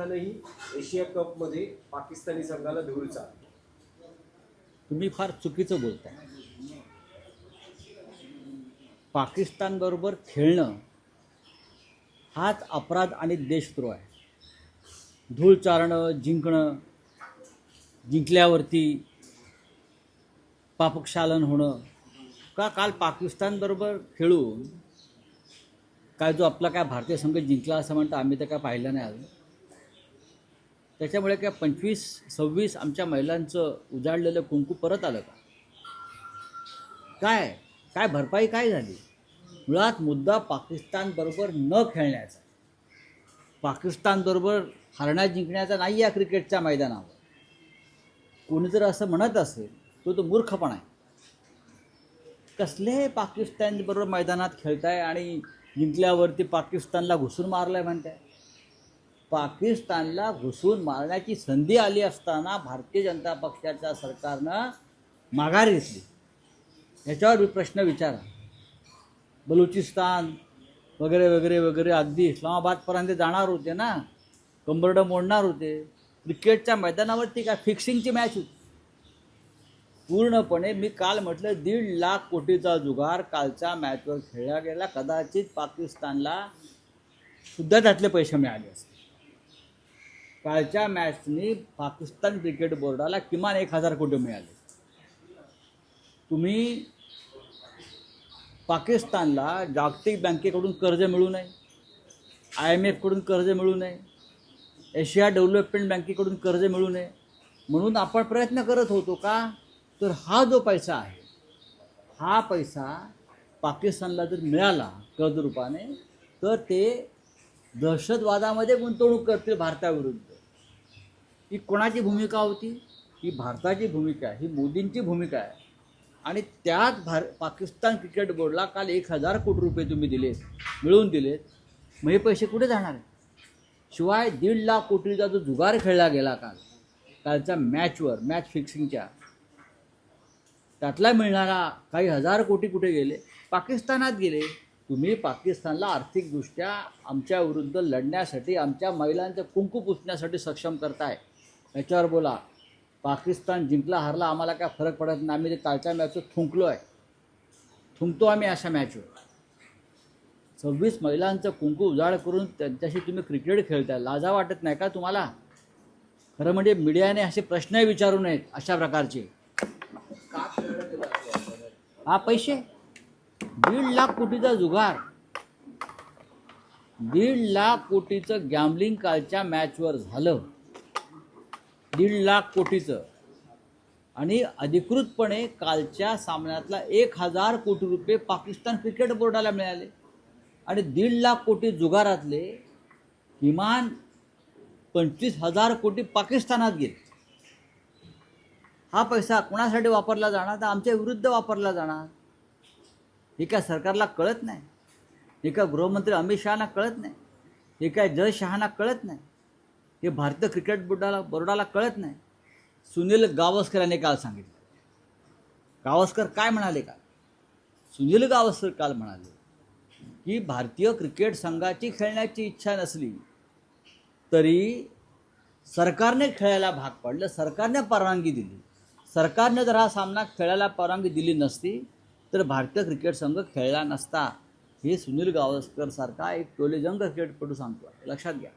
संघानंही Asia कपमध्ये पाकिस्तानी संघाला धूळ चालली. तुम्ही फार चुकीचं बोलताय. पाकिस्तानबरोबर खेळणं हाच अपराध आणि देशद्रोह आहे. धूळ चारणं जिंकणं जिंकल्यावरती पापक्षालन होणं. का काल पाकिस्तानबरोबर खेळून काय जो आपला काय भारतीय संघ जिंकला असं म्हणतं आम्ही तर काय पाहिलं नाही अजून. त्याच्यामुळे काय पंचवीस सव्वीस आमच्या महिलांचं उजाडलेलं कुंकू परत आलं का? काय? काय भरपाई काय झाली? मुळात मुद्दा पाकिस्तानबरोबर न खेळण्याचा. पाकिस्तानबरोबर हरण्या जिंकण्याचा नाही या क्रिकेटच्या मैदानावर. कोणी जर असं म्हणत असेल तो तो मूर्खपणा आहे. कसले पाकिस्तानबरोबर मैदानात खेळताय आणि जिंकल्यावरती पाकिस्तानला घुसून मारलंय म्हणताय? पाकिस्तानला घुसून मारण्याची संधी आली असताना भारतीय जनता पक्षाच्या सरकारनं माघार घेतली. याच्यावर मी प्रश्न विचारा बलुचिस्तान वगैरे वगैरे वगैरे अगदी इस्लामाबादपर्यंत जाणार होते ना? कंबरडं मोडणार होते. क्रिकेटच्या मैदानावरती काय फिक्सिंगची मॅच होती? पूर्णपणे मी काल म्हटलं दीड लाख कोटीचा जुगार कालच्या मॅचवर खेळला गेला. कदाचित पाकिस्तानला सुद्धा त्यातले पैसे मिळाले असते कालच्या मॅचनी पाकिस्तान क्रिकेट बोर्डाला किमान एक हजार कोटी मिळाले. तुम्ही पाकिस्तानला जागतिक बँकेकडून कर्ज मिळू नये आय एम एफकडून कर्ज मिळू नये एशिया डेव्हलपमेंट बँकेकडून कर्ज मिळू नये म्हणून आपण प्रयत्न करत होतो का? तर हा जो पैसा आहे हा पैसा पाकिस्तानला जर मिळाला कर्जरूपाने तर ते दहशतवादामध्ये गुंतवणूक करतील भारताविरुद्ध. ही कोणाची भूमिका होती? ही भारताची भूमिका आहे. ही मोदींची भूमिका आहे. आणि त्यात भार पाकिस्तान क्रिकेट बोर्डला काल एक हजार कोटी रुपये तुम्ही दिलेत मिळवून दिलेत. मग हे पैसे कुठे जाणार आहेत? शिवाय दीड लाख कोटीचा जो जुगार खेळला गेला काल कालच्या मॅचवर मॅच फिक्सिंगच्या त्यातला मिळणारा काही हजार कोटी कुठे गेले? पाकिस्तानात गेले. तुम्ही पाकिस्तानला आर्थिकदृष्ट्या आमच्या विरुद्ध लढण्यासाठी आमच्या महिलांचं कुंकू पुसण्यासाठी सक्षम करताय. याच्यावर बोला. पाकिस्तान जिंकला हरला आम्हाला काय फरक पडत नाही. आम्ही ते कालच्या मॅचवर थुंकलो आहे थुंकतो आम्ही अशा मॅचवर. सव्वीस महिलांचं कुंकू उजाड करून त्यांच्याशी तुम्ही क्रिकेट खेळताय. लाजा वाटत नाही का तुम्हाला? खरं म्हणजे मीडियाने असे प्रश्नही विचारू नयेत अशा प्रकारचे. हा पैसे? दीड लाख कोटीचा जुगार. दीड लाख कोटीचं गॅमलिंग कालच्या मॅचवर झालं. दीड लाख कोटीचं. आणि अधिकृतपणे कालच्या सामन्यातला एक हजार कोटी रुपये पाकिस्तान क्रिकेट बोर्डाला मिळाले. आणि दीड लाख कोटी जुगारातले किमान पंचवीस हजार कोटी पाकिस्तानात गेले. हा पैसा कोणासाठी वापरला जाणार? तर आमच्या विरुद्ध वापरला जाणार. हे काय सरकारला कळत नाही? हे काय गृहमंत्री अमित शहाना कळत नाही? हे काय जय शहाना कळत नाही? हे भारतीय क्रिकेट बोर्डाला बोर्डाला कळत नाही? सुनील गावस्कर यांनी काल सांगितलं. गावस्कर काय म्हणाले का सुनील गावस्कर काल म्हणाले की भारतीय क्रिकेट संघाची खेळण्याची इच्छा नसली तरी सरकारने खेळायला भाग पाडलं सरकारने परवानगी दिली. सरकारने जर हा सामना खेळायला परवानगी दिली नसती तर भारतीय क्रिकेट संघ खेळला नसता. हे सुनील गावस्कर सारखा एक टोलेजंग क्रिकेटपटू सांगतो लक्षात घ्या.